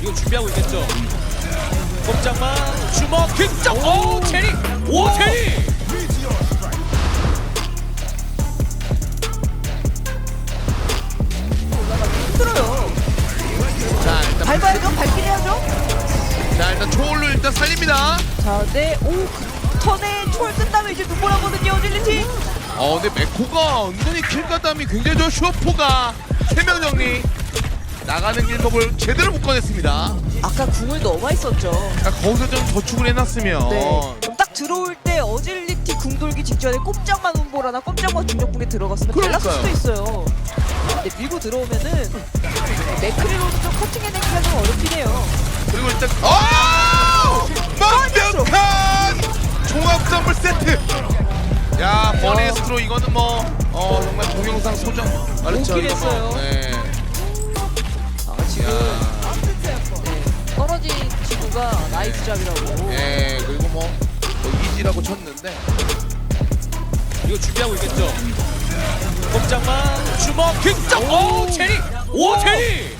이거 준비하고 있겠죠. 꼼짝만 주먹 득점. 오 체리. 오 체리. 힘들어요. 자 일단 밟아야죠. 밟긴 해야죠. 자 일단 초월로 일단 살립니다. 자, 네. 오, 그 턴에 초월 뜬 다음에 이제 눈보라거든요, 질리티. 어 근데 메코가 은근히 킬가담이 굉장히 좋아 슈퍼가 세명 정리 나가는 길목을 제대로 묶어냈습니다. 아까 궁을 넣어와 있었죠. 자, 거기서 좀 저축을 해놨으면 네. 딱 들어올 때 어질리티 궁 돌기 직전에 꼼짝만 운보라나 꼼짝만 중력궁에 들어갔으면 달랐을 수도. 있어요. 근데 밀고 들어오면은 맥크리로는 좀 커팅해내기 가 좀 어렵긴 해요. 그리고 일단 어! 완벽한 종합 선물 세트. 야 버네스트로 이거는 뭐 어, 정말 동영상 소정 그렇죠 오긴 뭐, 했어요. 네. 친구가 나이스 잡이라고. 예 그리고 뭐, 뭐 이지라고 쳤는데 이거 준비하고 있겠죠. 꼼짝만 주먹 득점. 오 체리. 오 체리.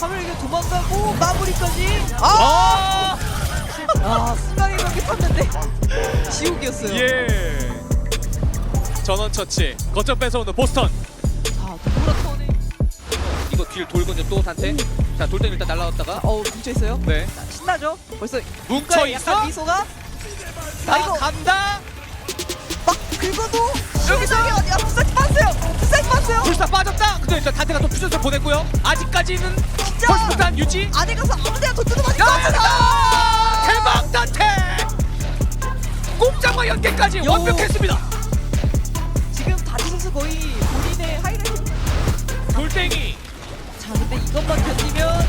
카메라 이게 도망가고 마무리까지. 아, 아. 아 순간에 이렇게 탔는데 지옥이었어요. 예. 전원 처치. 거점 뺏어오는 보스턴. 자, 턴에 이거 뒤를 돌고 이제 또 단테. 자, 돌 때는 일단 날라왔다가. 어 뭉쳐 있어요. 네. 자, 신나죠? 벌써 뭉쳐 약간 있어? 미소가 나 아, 이거- 간다. 막 긁어도 여기서 어디야 부사지 빠졌어요. 부사지 빠졌어요. 불사 빠졌다. 근데 일단 단테가 또 퓨전을 보냈고요. 아직까지는 진짜 펄스 부산 유지. 안에 가서 아무 데나 더 뜯어맞을 것 야! 같아. 대박 단테. 꼼짝마 연계까지 요. 완벽했습니다. 자, 근데 이것만 견디면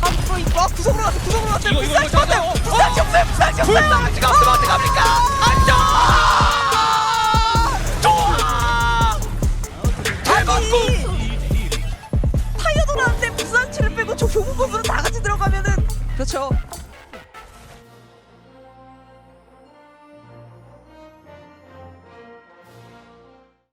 3프로 있고 아, 구석으로 갔어. 구석으로 갔어요. 이거, 이거, 부사지 이거, 빠졌어요. 어, 부사지 없어요. 부사지 없어요. 불사지가 없으면 어떡합니까? 안정. 좋아. 대박꿈. 타이어 돌아는데 부산치를 빼고 저 교문 부분은 다 같이 들어가면은 그렇죠.